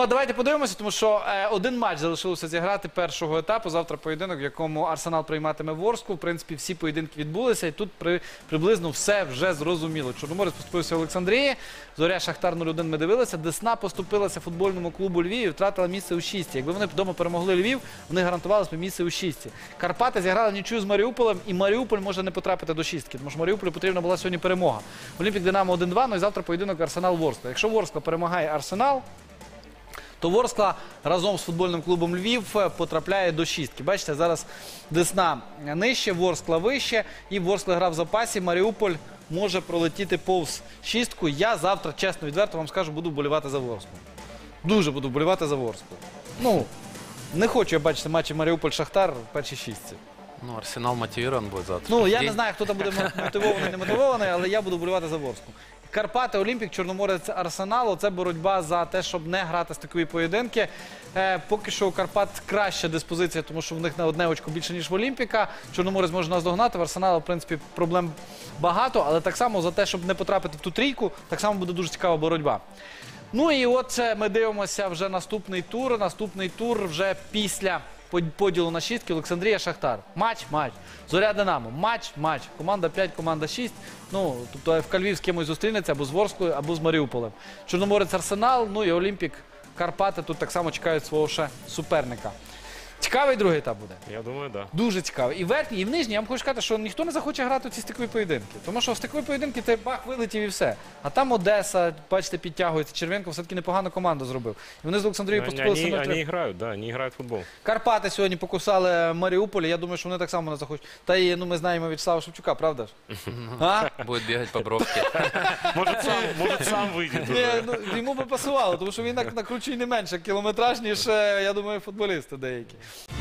Ну, а давайте подивимося, тому що е, один матч залишилося зіграти першого етапу. Завтра поєдинок, в якому Арсенал прийматиме Ворску. В принципі, всі поєдинки відбулися, і тут при, приблизно все вже зрозуміло. Чорноморець поступився в Олександрії, Зоря Шахтар 0-1 ми дивилися. Десна поступилася футбольному клубу Львів і втратила місце у шісті. Якби вони вдома перемогли Львів, вони гарантували собі місце у шісті. Карпати зіграли нічию з Маріуполем, і Маріуполь може не потрапити до шістки, тому що Маріуполю потрібна була сьогодні перемога. Олімпік Динамо 1-2, ну і завтра поєдинок Арсенал Ворскла. Якщо Ворскла перемагає Арсенал, то Ворскла разом з футбольним клубом Львів е, потрапляє до шістки. Бачите, зараз Десна нижче, Ворскла вище, і Ворскла гра в запасі. Маріуполь може пролетіти повз шістку. Я завтра, чесно, відверто вам скажу, буду вболівати за Ворсклу. Дуже буду вболівати за Ворсклу. Ну, не хочу я бачити матчі Маріуполь-Шахтар в першій шістці. Ну, Арсенал мотивирован будет завтра. Ну, я не знаю, хто там буде мо- мотивований, не мотивований, але я буду вболівати за Ворску. Карпати, Олімпік, Чорноморець, Арсенал. Це боротьба за те, щоб не грати стикові поєдинки. Е, поки що у Карпат краща диспозиція, тому що в них на одне очко більше, ніж в Олімпіка. Чорноморець може наздогнати. В Арсенала, в принципі, проблем багато, але так само за те, щоб не потрапити в ту трійку, так само буде дуже цікава боротьба. Ну і от е, ми дивимося вже наступний тур. Наступний тур вже після поділу на шістки. Олександрія Шахтар. Матч, матч. Зоря Динамо. Матч, матч. Команда 5, команда 6. Ну, тобто в Львів з кимось зустрінеться або з Ворською, або з Маріуполем. Чорноморець Арсенал, ну і Олімпік Карпати тут так само чекають свого ще суперника. Цікавий другий етап буде. Я думаю, да. Дуже цікаво. І верхній, і в нижній, я вам хочу сказати, що ніхто не захоче грати в ці стикові поєдинки. Тому що в стикові поєдинки ти бах вилетів і все. А там Одеса, бачите, підтягується. Червенко все-таки непогану команду зробив. І вони з Олександрією Они, поступилися они, 0-3. они играют, да, они играют в футбол. Карпати сьогодні покусали Маріуполь. Я думаю, що вони так само не захочуть. Та і ну ми знаємо В'ячеслава Шевчука, правда ж? А? Будет бегать по бровке. Может, сам, может, сам выйдет Ні, ну, йому би пасувало, тому що він так накручує не менше кілометраж, ніж, е, я думаю, футболісти деякі. Yeah.